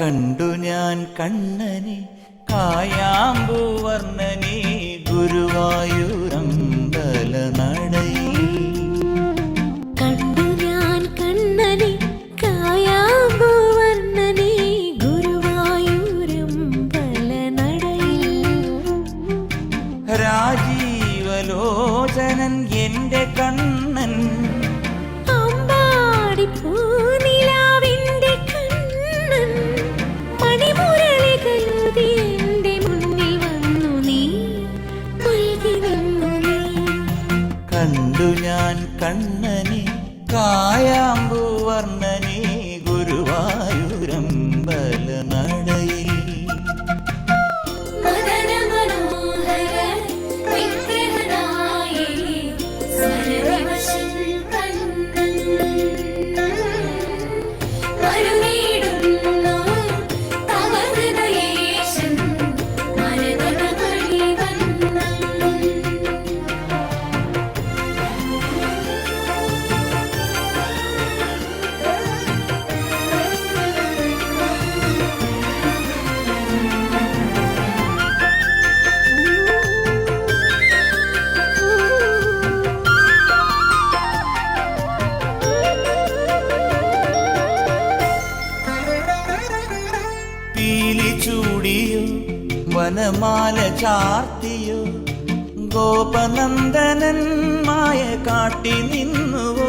കണ്ടു ഞാൻ കണ്ണനെ കായാമ്പൂവർണനെ ഗുരുവായൂരമ്പല നടയിൽ. കണ്ടു ഞാൻ കണ്ണനെ കായാമ്പൂവർണനെ ഗുരുവായൂരമ്പല നടയിൽ. രാജീവലോചനൻ എന്റെ കണ്ണൻ. അമ്പാടി കണ്ടു ഞാൻ കണ്ണനെ കായാമ്പൂവർണനെ ഗുരുവായൂരമ്പല വനമാല ചാർത്തിയോ ഗോപനന്ദനൻ മായ കാട്ടി നിന്നുവോ?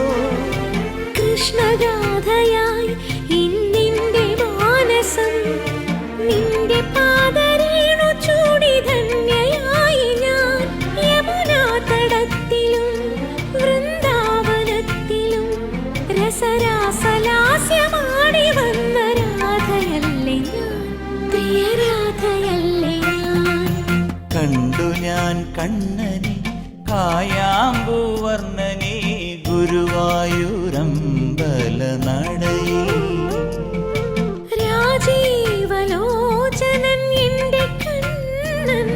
കൃഷ്ണഗാഥയായി ഇന്നിന്റെ നിന്റെ ചൂടി ധന്യയായി ഞാൻ യമുനാ തടത്തിലും വൃന്ദാവനത്തിലും രസരാസലാസ്യമാടി ഞാൻ കണ്ണനെ കായാമ്പൂവർണനെ ഗുരുവായൂരമ്പല നടയിൽ രാജീവലോചനൻ എന്റെ കണ്ണൻ.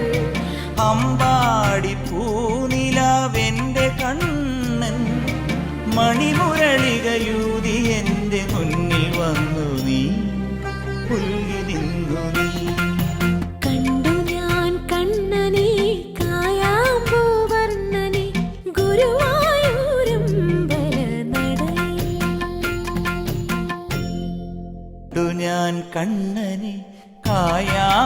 അമ്പാടി പൂനിലാവെന്റെ കണ്ണൻ. മണിമുരളികയൂതി എന്റെ മുന്നിൽ വന്നു നീ. പുല്ലി നിന്നു നീ. ഞാൻ കണ്ണനെ കായാമ്പൂവർണനെ